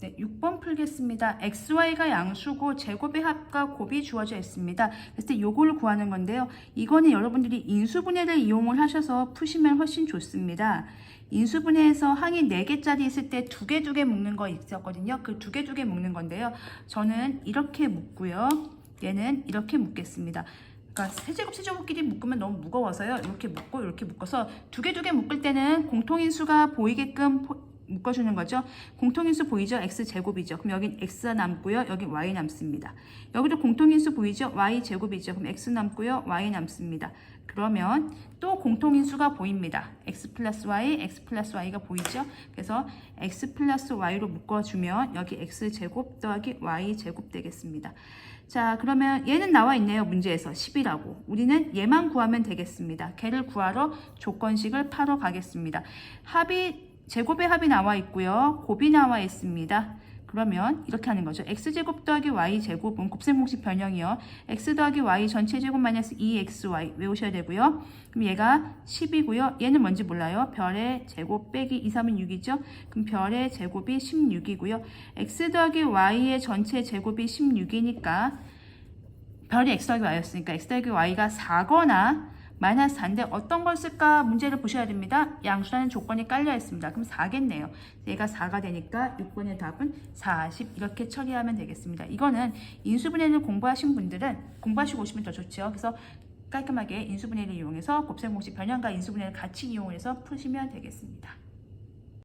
네, 6번 풀겠습니다. xy가 양수고 제곱의 합과 곱이 주어져 있습니다. 그래서 요거를 구하는 건데요. 이거는 여러분들이 인수분해를 이용을 하셔서 푸시면 훨씬 좋습니다. 인수분해에서 항이 4개짜리 있을 때두개두개 묶는 거 있었거든요. 그두개두개 묶는 건데요. 저는 이렇게 묶고요. 얘는 이렇게 묶겠습니다. 그러니까 세제곱 세제곱끼리 묶으면 너무 무거워서요. 이렇게 묶고 이렇게 묶어서 두 개 두 개 묶을 때는 공통인수가 보이게끔 포- 묶어주는 거죠. 공통인수 보이죠? x제곱이죠. 그럼 여긴 x 남고요. 여긴 y 남습니다. 여기도 공통인수 보이죠? y제곱이죠. 그럼 x 남고요. y 남습니다. 그러면 또 공통인수가 보입니다. x 플러스 y, x 플러스 y가 보이죠? 그래서 x 플러스 y로 묶어주면 여기 x제곱 더하기 y제곱 되겠습니다. 자 그러면 얘는 나와 있네요 문제에서 10이라고 우리는 얘만 구하면 되겠습니다 걔를 구하러 조건식을 파러 가겠습니다 합이 제곱의 합이 나와 있고요. 곱이 나와 있습니다. 그러면 이렇게 하는 거죠. x제곱 더하기 y제곱은 곱셈 공식 변형이요. x 더하기 y 전체 제곱 마이너스 2xy 외우셔야 되고요. 그럼 얘가 10이고요. 얘는 뭔지 몰라요? 별의 제곱 빼기 2, 3은 6이죠? 그럼 별의 제곱이 16이고요. x 더하기 y의 전체 제곱이 16이니까 별이 x 더하기 y였으니까 x 더하기 y가 4거나 마이너스 4인데 어떤 걸 쓸까 문제를 보셔야 됩니다. 양수라는 조건이 깔려 있습니다. 그럼 4겠네요. 얘가 4가 되니까 6번의 답은 40 이렇게 처리하면 되겠습니다. 이거는 인수분해를 공부하신 분들은 공부하시고 오시면 더 좋죠. 그래서 깔끔하게 인수분해를 이용해서 곱셈 공식 변형과 인수분해를 같이 이용해서 푸시면 되겠습니다.